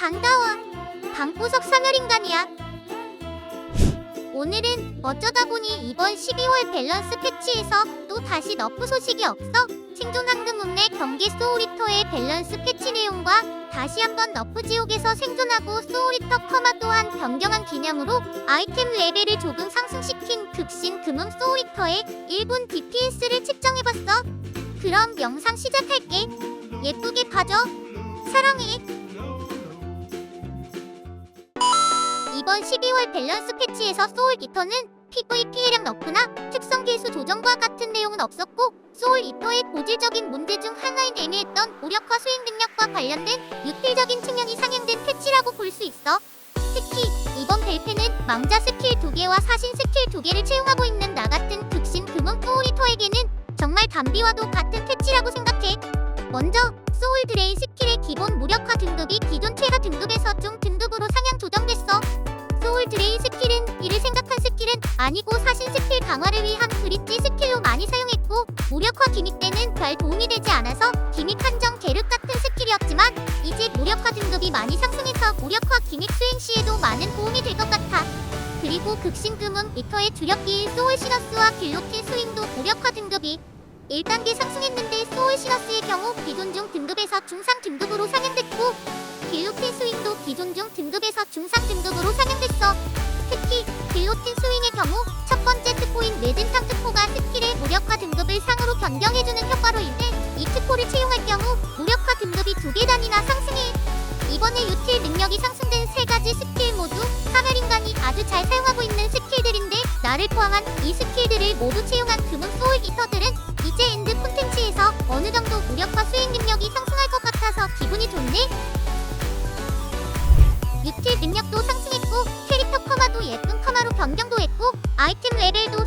반가워. 방구석 사멸인간이야. 오늘은 어쩌다 보니 이번 12월 밸런스 패치에서 또 다시 너프 소식이 없어 생존 황금 운내 경기 소울리터의 밸런스 패치 내용과 다시 한번 너프 지옥에서 생존하고 소울리터 커마 또한 변경한 기념으로 아이템 레벨을 조금 상승시킨 극신 금음 소울리터의 1분 DPS를 측정해봤어. 그럼 영상 시작할게. 예쁘게 봐줘. 사랑해. 이번 12월 밸런스 패치에서 소울 이터는 PVP량 너프나 특성 개수 조정과 같은 내용은 없었고 소울 이터의 고질적인 문제 중 하나인 애매했던 무력화 수행 능력과 관련된 유필적인 측면이 상향된 패치라고 볼 수 있어. 특히 이번 벨페는 망자 스킬 2개와 사신 스킬 2개를 채용하고 있는 나 같은 극신 금은 소울이터에게는 정말 담비와도 같은 패치라고 생각해. 먼저 소울 드레인 스킬의 기본 무력화 등급이 기존 최하 등급에서 중 등급으로 아니고 사신 스킬 강화를 위한 브릿지 스킬로 많이 사용했고 무력화 기믹 때는 별 도움이 되지 않아서 기믹 한정 계륵 같은 스킬이었지만 이제 무력화 등급이 많이 상승해서 무력화 기믹 수행 시에도 많은 도움이 될 것 같아. 그리고 극신금은 미터의 주력기인 소울 시너스와 길로틴 스윙도 무력화 등급이 1단계 상승했는데 소울 시너스의 경우 기존 중 등급에서 중상 등급으로 상향됐고 길로틴 스윙도 기존 중 등급에서 중상 등급으로 상향됐어. 특히 특포인 레진탕 특포가 스킬의 무력화 등급을 상으로 변경해주는 효과로 인해 이 특포를 채용할 경우 무력화 등급이 두 개 단위나 상승해. 이번에 유틸 능력이 상승된 세 가지 스킬 모두 사멸인간이 아주 잘 사용하고 있는 스킬들인데 나를 포함한 이 스킬들을 모두 채용한 금은 소울 기터들은 이제 엔드 콘텐츠에서 어느 정도 무력화 수행 능력이 상승할 것 같아서 기분이 좋네. 유틸 능력도 상승했고 캐릭터 커마도 예쁜 커마로 변경도 했고 아이템 레벨도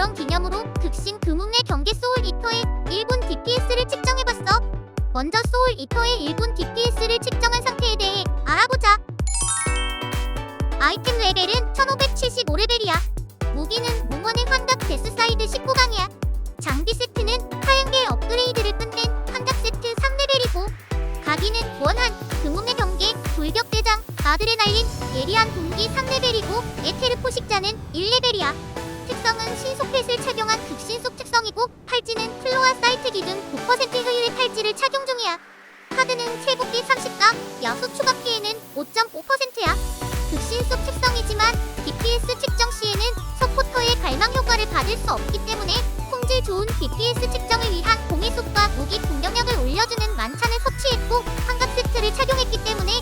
그런 기념으로 극신 금운의 경계 소울 이터의 1분 DPS를 측정해봤어. 먼저 소울 이터의 1분 DPS를 측정한 상태에 대해 알아보자. 아이템 레벨은 1575레벨이야. 무기는 몽원의 환각 데스사이드 19강이야. 장비 세트는 하얀계 업그레이드를 끝낸 환각 세트 3레벨이고 가기는 원한, 금음의 경계, 돌격대장, 아드레날린, 예리한 동기 3레벨이고 에테르 포식자는 1레벨이야. 특성은 신속펫을 착용한 극신속 특성이고 팔찌는 플로아 사이트 기준 9% 효율의 팔찌를 착용 중이야. 카드는 체복기 30각, 야수 추가 피해는 5.5%야. 극신속 특성이지만 DPS 측정 시에는 서포터의 갈망 효과를 받을 수 없기 때문에 품질 좋은 DPS 측정을 위한 공이속과 무기 공격력을 올려주는 만찬을 섭취했고 환각 세트를 착용했기 때문에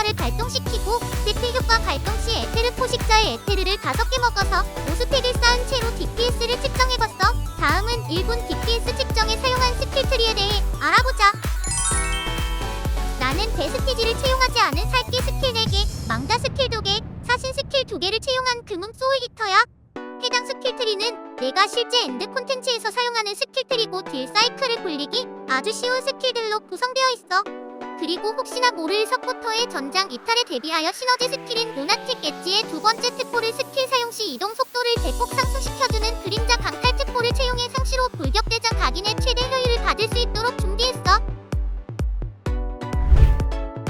효과를 발동시키고 세트 효과 발동 시 에테르 포식자의 에테르를 5개 먹어서 5스택을 쌓은 채로 DPS를 측정해봤어. 다음은 1분 DPS 측정에 사용한 스킬 트리에 대해 알아보자. 나는 데스티지를 채용하지 않은 살기 스킬 4개, 망자 스킬 2개, 사신 스킬 2개를 채용한 금음 소울 히터야. 해당 스킬 트리는 내가 실제 엔드 콘텐츠에서 사용하는 스킬 트리고 딜 사이클을 굴리기 아주 쉬운 스킬들로 구성되어 있어. 그리고 혹시나 모를 서포터의 전장 이탈에 대비하여 시너지 스킬인 루나틱 엣지의 두 번째 특포를 스킬 사용 시 이동 속도를 대폭 상승시켜주는 그림자 강탈 특포를 채용해 상시로 불격대장 각인의 최대 효율을 받을 수 있도록 준비했어.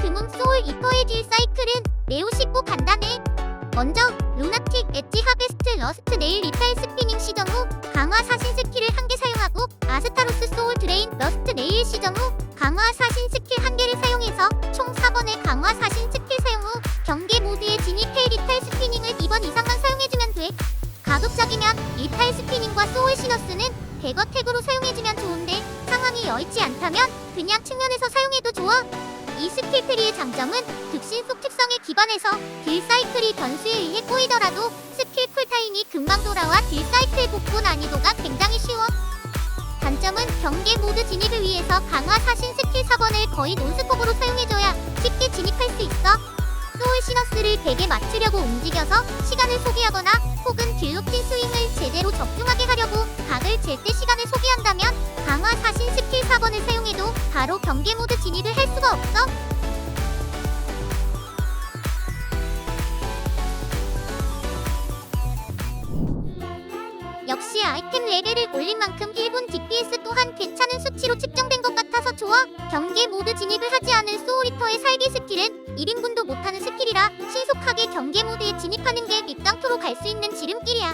금음 소울 이터의 딜 사이클은 매우 쉽고 간단해. 먼저 루나틱 엣지 하베스트 러스트 네일 리타일 스피닝 시전 후 강화 사신 스킬을 한 개 사용하고 아스타로스 소울 드레인 러스트 네일 시전 후 강화 사신 스킬 한 개를 사용해서 총 4번의 강화 사신 스킬 사용 후 경계 모드의 진입해 리타일 스피닝을 2번 이상만 사용해주면 돼. 가급적이면 리타일 스피닝과 소울 시너스는 대거 태그로 사용해주면 좋은데 상황이 여의치 않다면 그냥 측면에서 사용해도 좋아. 이 스킬 트리의 장점은 극신속 특성에 기반해서 딜 사이클이 변수에 의해 꼬이더라도 스킬 쿨타임이 금방 돌아와 딜 사이클 복구 난이도가 굉장히 쉬워. 단점은 경계 모드 진입을 위해서 강화 사신 스킬 4번을 거의 논스톱으로 사용해줘야 쉽게 진입할 수 있어. 소울 시너스를 100에 맞추려고 움직여서 시간을 소비하거나 혹은 딜로틴 스윙을 제대로 적중하게 하려고 각을 잴 때 시간을 소비한다면 강화 사신 스킬 4번을 사용해도 바로 경계 모드 진입을 할 수가 없어. 역시 아이템 레벨을 올린 만큼 1분 DPS 또한 괜찮은 수치로 측정된 것 같아서 좋아. 경계 모드 진입을 하지 않은 소울리터의 살기 스킬은 1인분도 못하는 경계 모드에 진입하는 게 밉장토로 갈 수 있는 지름길이야.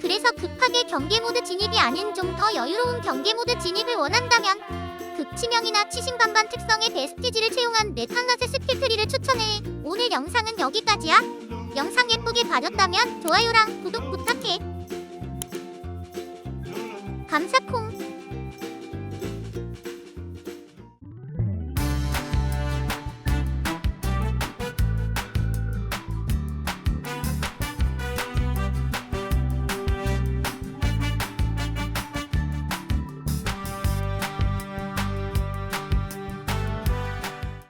그래서 급하게 경계 모드 진입이 아닌 좀 더 여유로운 경계 모드 진입을 원한다면 극치명이나 치신반반 특성의 베스티지를 채용한 네탄낫의 스킬 트리를 추천해. 오늘 영상은 여기까지야. 영상 예쁘게 봐줬다면 좋아요랑 구독 부탁해. 감사콩.